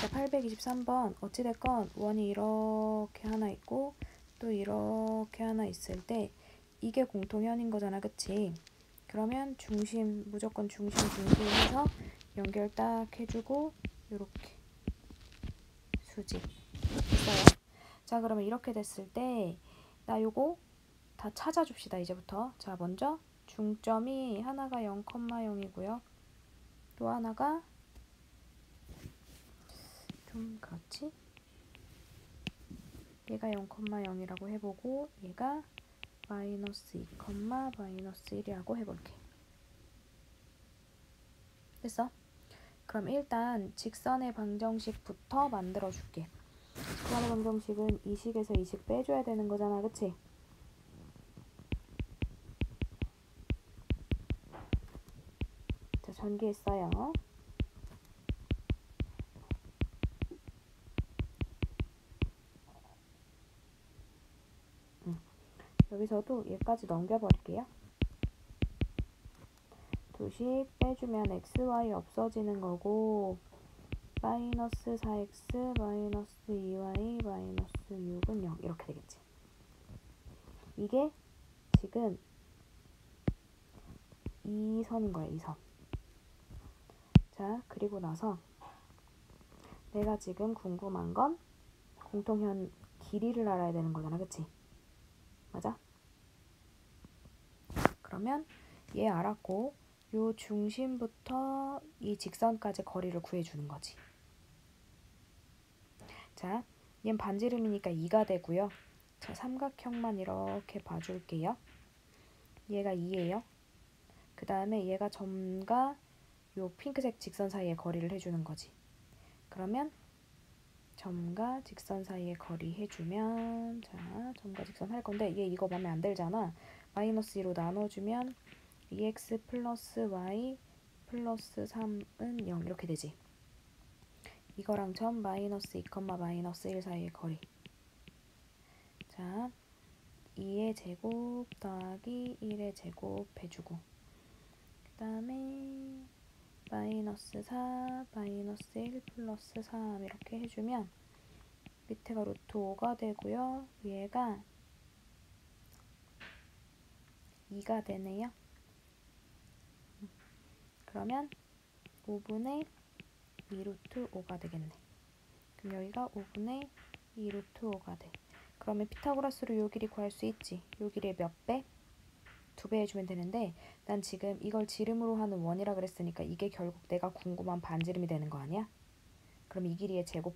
자, 823번 어찌됐건 원이 이렇게 하나 있고 또 이렇게 하나 있을 때 이게 공통현인 거잖아 그치? 그러면 중심 무조건 중심 중심해서 연결 딱 해주고 요렇게 수직 있어요. 자 그러면 이렇게 됐을 때 나 요거 다 찾아줍시다 이제부터. 자 먼저 중점이 하나가 0,0이고요. 또 하나가 좀 그렇지? 얘가 0,0이라고 해보고 얘가 마이너스 2, 마이너스 1이라고 해볼게. 됐어? 그럼 일단 직선의 방정식부터 만들어줄게. 직선의 방정식은 이 식에서 이 식 빼줘야 되는 거잖아, 그치? 자, 전개했어요. 여기서도 얘까지 넘겨버릴게요. 두식 빼주면 xy 없어지는 거고 마이너스 4x 마이너스 2y 마이너스 6은 0 이렇게 되겠지. 이게 지금 2선인 거야 2선. 자 그리고 나서 내가 지금 궁금한 건 공통현 길이를 알아야 되는 거잖아 그치? 맞아? 그러면 얘 알았고 요 중심부터 이 직선까지 거리를 구해주는 거지. 자, 얘는 반지름이니까 2가 되고요. 자, 삼각형만 이렇게 봐줄게요. 얘가 2예요. 그 다음에 얘가 점과 요 핑크색 직선 사이의 거리를 해주는 거지. 그러면 점과 직선 사이의 거리 해주면 자 점과 직선 할 건데 얘 이거 마음에 안 들잖아 마이너스 2로 나눠주면 2x 플러스 y 플러스 3은 0 이렇게 되지. 이거랑 점 마이너스 2, 마이너스 1 사이의 거리. 자 2의 제곱 더하기 1의 제곱 해주고 그 다음에 마이너스 4, 마이너스 1 플러스 3 이렇게 해주면 밑에가 루트 5가 되고요. 위에가 2가 되네요. 그러면 5분의 2 루트 5가 되겠네. 그럼 여기가 5분의 2 루트 5가 돼. 그러면 피타고라스로 요 길이 구할 수 있지. 요 길이의 몇 배? 두 배 해주면 되는데 난 지금 이걸 지름으로 하는 원이라 그랬으니까 이게 결국 내가 궁금한 반지름이 되는 거 아니야? 그럼 이 길이의 제곱